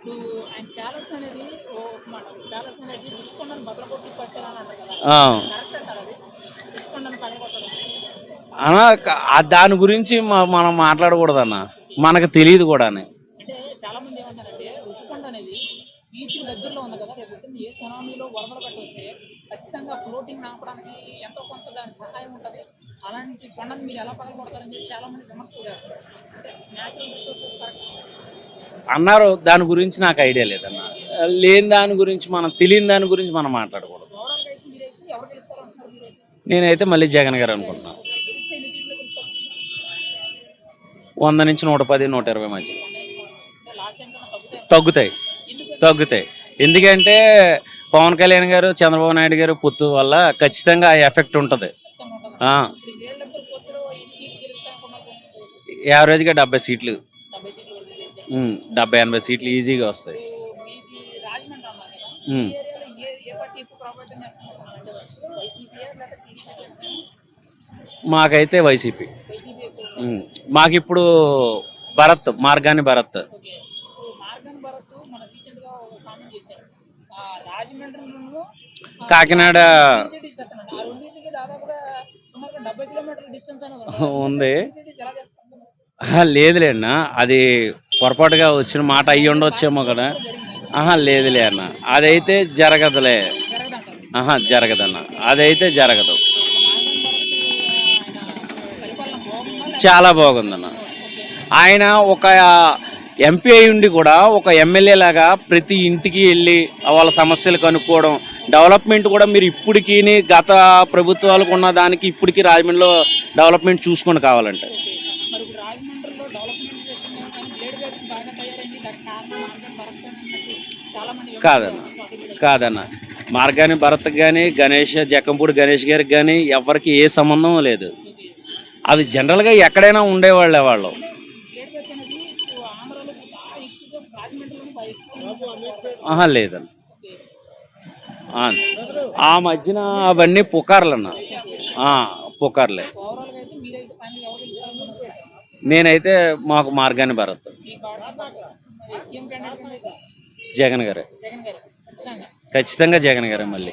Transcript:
ఇప్పుడు ఆయన ప్యాలెస్ అనేది ఓ మాట ప్యాలెస్ అనేది బదలగొట్టి అంటారు. కరెక్ట్ అది? అన్నా దాని గురించి మనం మాట్లాడకూడదన్న. మనకు తెలియదు కూడా అంటే చాలా మంది ఏమంటారంటే రుషికొండ అనేది బీచ్ దగ్గరలో ఉంది కదా రేపు ఏ సునామీలో వరదలు ఖచ్చితంగా ఫ్లోటింగ్ ఆపడానికి ఎంతో కొంత దాని సహాయం ఉంటుంది. అలాంటి కొండను మీరు ఎలా పగలగొడతారని చెప్పి చాలా మంది విమర్శలు చేస్తారు న్యాచురల్ రిసోర్సెస్ కరెక్ట్. అన్నారు దాని గురించి నాకు ఐడియా లేదన్న. లేని దాని గురించి మనం తెలియని దాని గురించి మనం మాట్లాడకూడదు. నేనైతే మళ్ళీ జగన్ గారు అనుకుంటున్నాను వంద నుంచి నూట పది నూట ఇరవై మధ్య. తగ్గుతాయి. తగ్గుతాయి. ఎందుకంటే పవన్ కళ్యాణ్ గారు చంద్రబాబు నాయుడు గారు పొత్తు వల్ల ఖచ్చితంగా ఆ ఎఫెక్ట్ ఉంటుంది. సీట్లు యావరేజ్గా డెబ్బై సీట్లు డెబ్బై ఎనభై సీట్లు ఈజీగా వస్తాయి. ఇప్పుడు మాకైతే వైసీపీ. ఉమ్, మాకిప్పుడు భరత్ మార్గాన్ని భరత్. ఇప్పుడు మార్గన్ కాకినాడ ఉంది. ఉంది. సిటీస్ ఎలా చేస్తారు ఆహా, లేదులే అన్న. అది పొరపాటుగా వచ్చిన మాట అయ్యి ఉండొచ్చేమో కదా. ఆహా లేదులే అన్న. అదైతే జరగదులే. ఆహా జరగదన్న. అదైతే జరగదు. చాలా బాగుందన్న. ఆయన ఒక ఎంపీ అయి ఉండి కూడా ఒక ఎమ్మెల్యే లాగా ప్రతి ఇంటికి వెళ్ళి వాళ్ళ సమస్యలు కనుక్కోవడం డెవలప్మెంట్ కూడా మీరు ఇప్పటికీ గత ప్రభుత్వాలకు ఉన్న దానికి ఇప్పటికీ రాజమండ్రిలో డెవలప్మెంట్ చూసుకొని కావాలంటే. రాజమండ్రిలో డెవలప్మెంట్ కానీ బ్లేడ్ బ్యాగ్స్ బాగా తయారైంది. దానికి కారణం మార్గన్ భరత్ అని అన్నట్టు చాలా మంది కాదన్న. కాదన్న. మార్గాని భరత్ కానీ గణేష్ జక్కంపూడి గణేష్ గారికి కానీ ఎవరికి ఏ సంబంధం లేదు. అది జనరల్గా ఎక్కడైనా ఉండేవాళ్ళే వాళ్ళు. ఆహా లేదన్న. ఆ, మధ్యన అవన్నీ పుకార్లన్న. ఆ, పుకార్లే. నేనైతే మాకు మార్గాన్ని భరత్ జగన్ గారే. ఖచ్చితంగా జగన్ గారే మళ్ళీ.